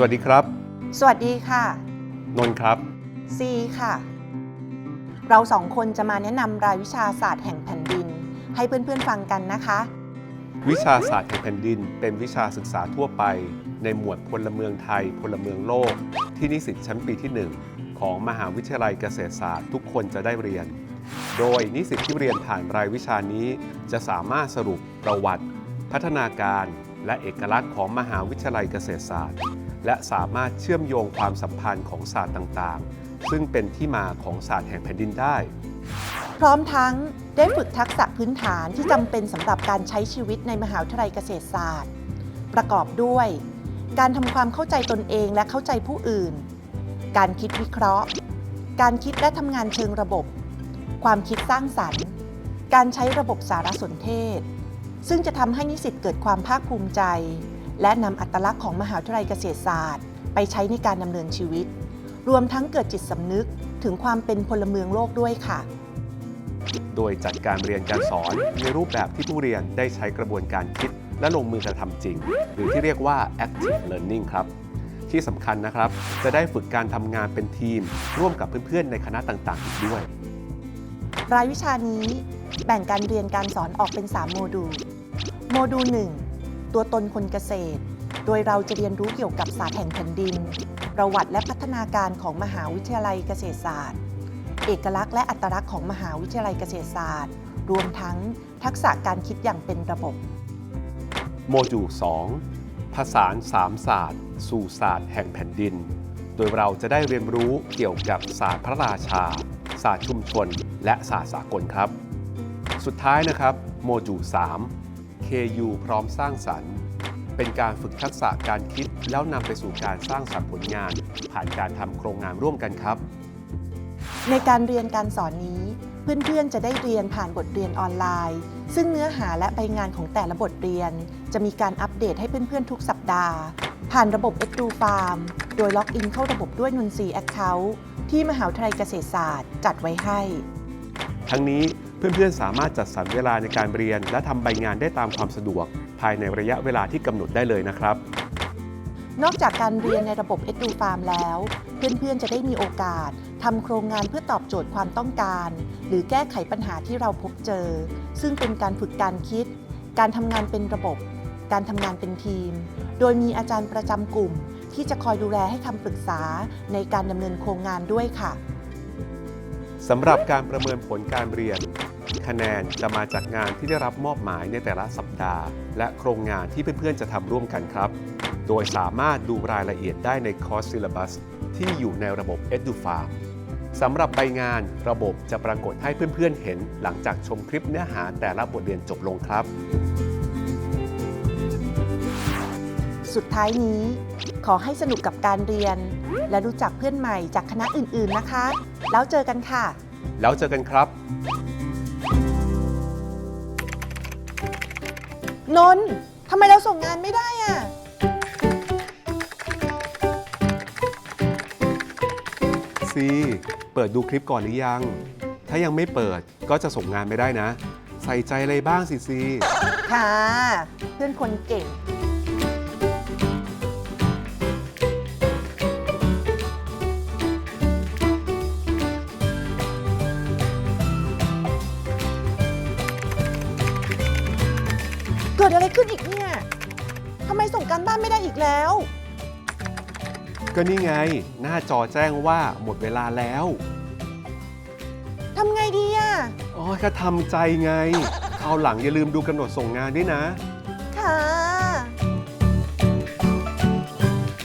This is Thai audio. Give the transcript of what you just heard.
สวัสดีครับ สวัสดีค่ะ นนท์ครับ ซีค่ะ เราสองคนจะมาแนะนำรายวิชาศาสตร์แห่งแผ่นดิน ให้เพื่อนๆฟังกันนะคะ วิชาศาสตร์แห่งแผ่นดิน เป็นวิชาศึกษาทั่วไป ในหมวดพลเมืองไทย พลเมืองโลก ที่นิสิตชั้นปีที่ 1 ของมหาวิทยาลัยเกษตรศาสตร์ทุกคนจะได้เรียน โดยนิสิตที่เรียนผ่านรายวิชานี้ จะสามารถสรุปประวัติ พัฒนาการ และเอกลักษณ์ของมหาวิทยาลัยเกษตรศาสตร์ และสามารถเชื่อมโยงความสัมพันธ์ของศาสตร์ต่างๆ ซึ่งเป็นที่มาของศาสตร์แห่งแผ่นดินได้ พร้อมทั้งได้ฝึกทักษะพื้นฐานที่จำเป็นสำหรับการใช้ชีวิตในมหาวิทยาลัยเกษตรศาสตร์ ประกอบด้วย การทำความเข้าใจตนเองและเข้าใจผู้อื่น การคิดวิเคราะห์ การคิดและทำงานเชิงระบบ ความคิดสร้างสรรค์ การใช้ระบบสารสนเทศ ซึ่งจะทำให้นิสิตเกิดความภาคภูมิใจ และนำอัตลักษณ์ของมหาวิทยาลัยเกษตรศาสตร์ ไปใช้ในการดำเนินชีวิต รวมทั้งเกิดจิตสำนึกถึงความเป็นพลเมืองโลกด้วยค่ะ โดยจัดการเรียนการสอนในรูปแบบที่ผู้เรียนได้ใช้กระบวนการคิด และลงมือกระทำจริง หรือที่เรียกว่า active learning ครับที่สำคัญนะครับ จะได้ฝึกการทำงานเป็นทีม ร่วมกับเพื่อนๆ ในคณะต่างๆ อีกด้วย รายวิชานี้ แบ่งการเรียนการสอนออกเป็น 3 โมดูล โมดูล 1 ตัวตนคนเกษตร โดยเราจะเรียนรู้เกี่ยวกับศาสตร์แห่งแผ่นดิน ประวัติและพัฒนาการของมหาวิทยาลัยเกษตรศาสตร์ เอกลักษณ์และอัตลักษณ์ของมหาวิทยาลัยเกษตรศาสตร์ รวมทั้งทักษะการคิดอย่างเป็นระบบ โมดูล 2 ผสานสามศาสตร์ สู่ศาสตร์แห่งแผ่นดิน โดยเราจะได้เรียนรู้เกี่ยวกับศาสตร์พระราชา ศาสตร์ชุมชน และศาสตร์สากลครับ สุดท้ายนะครับโมดูล3 KU พร้อมสร้างสรรค์ เป็นการฝึกทักษะการคิดแล้วนำไปสู่การสร้างสรรค์ผลงาน ผ่านการทำโครงงานร่วมกันครับ ในการเรียนการสอนนี้ เพื่อนๆจะได้เรียนผ่านบทเรียนออนไลน์ ซึ่งเนื้อหาและใบงานของแต่ละบทเรียน จะมีการอัปเดตให้เพื่อนๆทุกสัปดาห์ ผ่านระบบ Edu Farm โดยล็อกอินเข้าระบบด้วยนุนซีแอคเคาท์ที่มหาวิทยาลัยเกษตรศาสตร์ จัดไว้ให้ ทั้งนี้ เพื่อนๆ สามารถจัดสรรเวลาในการเรียน และทำใบงานได้ตามความสะดวก ภายในระยะเวลาที่กำหนดได้เลยนะครับ นอกจากการเรียนในระบบ Edu Farm แล้ว เพื่อนๆ จะได้มีโอกาสทำโครงงานเพื่อตอบโจทย์ความต้องการ หรือแก้ไขปัญหาที่เราพบเจอ ซึ่งเป็นการฝึกการคิด การทำงานเป็นระบบ การทำงานเป็นทีม โดยมีอาจารย์ประจำกลุ่ม ที่จะคอยดูแลให้คำปรึกษาในการดำเนินโครงงานด้วยค่ะสำหรับการประเมินผลการเรียน คะแนนจะมาจากงานที่ได้รับมอบหมายในแต่ละสัปดาห์ และโครงงานที่เพื่อนๆจะทำร่วมกันครับ โดยสามารถดูรายละเอียดได้ในคอร์สซิล l บัสที่อยู่ในระบบ EduFarm สำหรับใบงานระบบจะปรากฏให้เพื่อนๆเห็น หลังจากชมคลิปเนื้อหาแต่ละบทเรียนจบลงครับ สุดท้ายนี้ ขอให้สนุกกับการเรียน และรู้จักเพื่อนใหม่จากคณะอื่นๆนะคะ แล้วเจอกันค่ะ แล้วเจอกันครับ นนท์ทำไมเราส่งงานไม่ได้อะ ซีเปิดดูคลิปก่อนหรือยัง ถ้ายังไม่เปิดก็จะส่งงานไม่ได้นะ ใส่ใจอะไรบ้างสิซี ค่ะ เพื่อนคนเก่ง เกิดอะไรขึ้นอีกเนี่ยทำไมส่งการบ้านไม่ได้อีกแล้ว ก็นี่ไง หน้าจอแจ้งว่าหมดเวลาแล้วทำไงดีอะอ๋อก็ทำใจไงคราวหลังอย่าลืมดูกำหนดส่งงานด้วยนะ ค่ะ